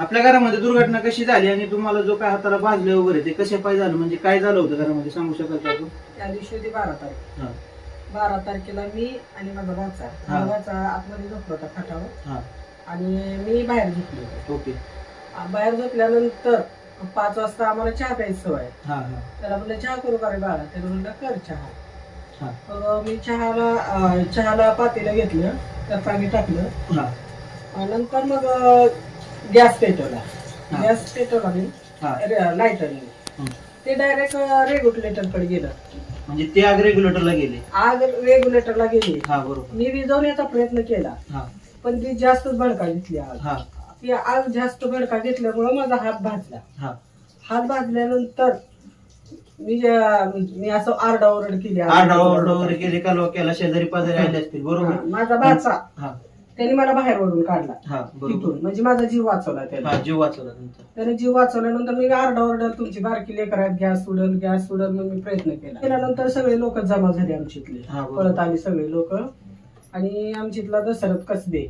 आपल्या घरामध्ये दुर्घटना कशी झाली आणि तुम्हाला जो काय हाताला भाजले वगैरे ते कसे पाय झालं? म्हणजे काय झालं होतं घरामध्ये? सांगू शकाल का आपण? त्या दिवशी होती बारा तारीख. हा. बारा तारखेला मी आणि माझा भाचा हा. आतमध्ये झोपला होता खाटावर हा. आणि मी बाहेर झोपलो होतो. ओके. आ, बाहेर झोपल्यानंतर पाच वाजता आम्हाला चहा प्यायची सवय आहे. हा हा. त्याला म्हणलं चहा करू का रे बाळा? त्याला म्हणलं कर चहा. हा. मग मी चहाला अं, चहाला पातेलं घेतलं त्यात पाणी टाकलं. हा. आणि नंतर मग अं, गॅस पेटवला. हा. गॅस पेटवला मी. हा. लायटरने हं. ते डायरेक्ट रेग्युलेटरकडे गेलं. म्हणजे ते आग रेग्युलेटरला गेले. आग रेग्युलेटरला गेली. हा बरोबर. मी विझवण्याचा प्रयत्न केला. हा. पण ती जास्तच भडका घेतली आग. हा. ती आग जास्त भडका घेतल्यामुळं माझा हात भाजला. हा. हात भाजल्यानंतर मी जे- मी असं आरडाओरड केली आरडा ओरडा वगैरे केले कालवा केला शेजारी पाजारी आले असतील बरोबर. हा, माझा भाचा हा. त्याने मला बाहेर ओढून काढला. हा बरोबर. तिथून. म्हणजे माझा जीव वाचवला त्याने. हा जीव वाचवला तुमचा त्याने जीव वाचवल्यानंतर मी आरडाओरडल तुमची बारकी लेकर आहेत गॅस उडल गॅस उडल मग मी प्रयत्न केला. केल्यानंतर सगळे लोक जमा झाले आमच्यातले. हा, बरोबर. पळत आले सगळे लोक. आणि आमच्यातला दशरथ कसबे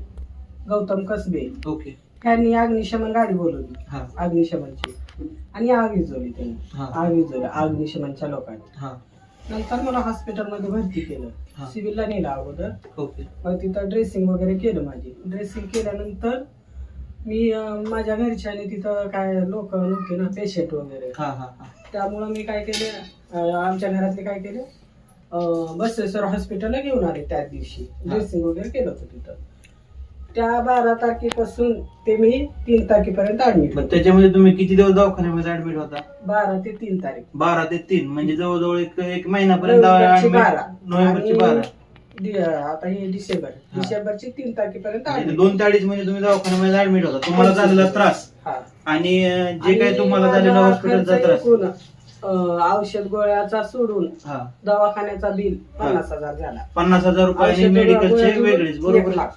गौतम कसबे. ओके. ह्यांनी अग्निशमन गाडी बोलवली. हा. अग्निशमनची. आणि आग विझवली त्यांनी. हा. आग विझवली. अग्निशमनच्या लोकांनी. हा. नंतर मला हॉस्पिटलमध्ये भरती केलं. हा. सिव्हिलला नेलं अगोदर. ओके. मग तिथं ड्रेसिंग वगैरे केलं माझी. ड्रेसिंग केल्यानंतर मी अं, माझ्या घरच्याने तिथं काय लोक नव्हते ना पेशंट वगैरे. हा हा हा. त्यामुळं मी काय केले अं, आमच्या घरातले काय केले अं, बसवेश्वर हॉस्पिटलला घेऊन आले त्या दिवशी. ड्रेसिंग वगैरे केलं होतं तिथं. त्या बारा तारखेपासून ते मी तीन तारखेपर्यंत ऍडमिट मग त्याच्यामध्ये तुम्ही किती दिवस दवाखान्यामध्ये ऍडमिट होता? बारा ते तीन तारीख. बारा ते तीन म्हणजे जवळजवळ एक एक महिनापर्यंत नोव्हेंबरची admit- बारा. नोव्हेंबरची आणि बारा. आता हे डिसेंबर. हा. डिसेंबरची तीन तारखेपर्यंत म्हणजे admit. दोन ते अडीच महिने तुम्ही दवाखान्यामध्ये ऍडमिट होता. तुम्हाला झालेला त्रास. हा. आणि अं, जे आणि तुम्हाला झालेला माझा हॉस्पिटलचा खर्च त्रास. एकूण, अं, औषध गोळ्याचा सोडून हा. दवाखान्याचा बिल पन्नास हजार झाला. पन्नास हजार रुपये आणि औषध मेडिकलचे गोळ्या वेगळेच एक बरोबर लाख.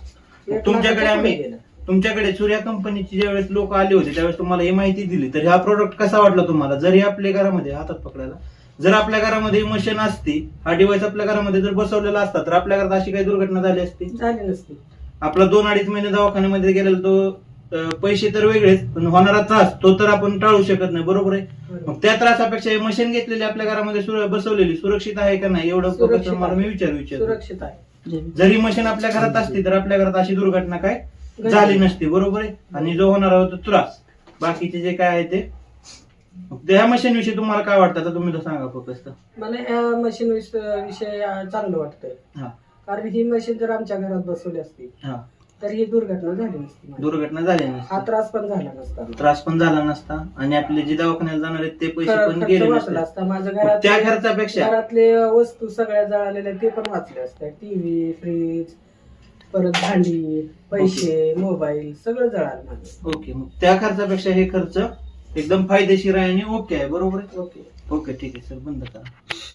तुमच्याकडे आम्ही-. तुमच्याकडे सूर्या कंपनीची ज्यावेळेस लोक आले होते त्यावेळेस तुम्हाला ही माहिती दिली. तर हा प्रोडक्ट कसा वाटला तुम्हाला? जर आपल्या घरामध्ये हातात पकडायला जर आपल्या घरामध्ये मशीन असती हा डिव्हाइस आपल्या घरामध्ये जर बसवलेला असता तर आपल्या घरात अशी काही दुर्घटना झाली असती? झाली नसती. आपला दोन अडीच महिने दवाखान्यामध्ये गेलेला तो अं, पैसे तर वेगळेच पण होणारा त्रास तो तर आपण टाळू शकत नाही बरोबर आहे? बरोबर. मग त्या त्रासापेक्षा हे मशीन घेतलेली आपल्या घरामध्ये सुर- बसवलेली सुरक्षित आहे का नाही? एवढं सुरक्षित फक्त तुम्हाला मी विचार विचार सुरक्षित आहे. जरी मशीन आपल्या घरात असती तर आपल्या घरात अशी दुर्घटना काय झाली नसती बरोबर आहे? आणि जो होणार होता त्रास बाकीचे जे काय आहे ते. त्या मशीन विषयी तुम्हाला काय वाटतं? आता तुम्ही तर सांगा फक्त. मला या मशीन विषय चांगलं वाटतंय. हा. कारण ही मशीन जर आमच्या घरात बसवली असती हा. तर ही दुर्घटना झाली नसती माझी. दुर्घटना झाली हा नसती त्रास पण झाला नसता. त्रास पण झाला नसता. आणि आपले जे दवाखान्यात जाणार आहेत ते पैसे खर्च पण गेले वाचला नसते. असता. माझ्या मग त्या घरात खर्चापेक्षा घरातले वस्तू सगळ्या जळालेल्या ते पण वाचले असते. टीव्ही फ्रीज परत भांडी पैसे मोबाईल सगळं जळालं माझं. ओके मग त्या खर्चापेक्षा हे खर्च एकदम फायदेशीर आहे आणि ओके आहे. बरोबर आहे? ओके. ओके ठीक आहे सर. बंद करा.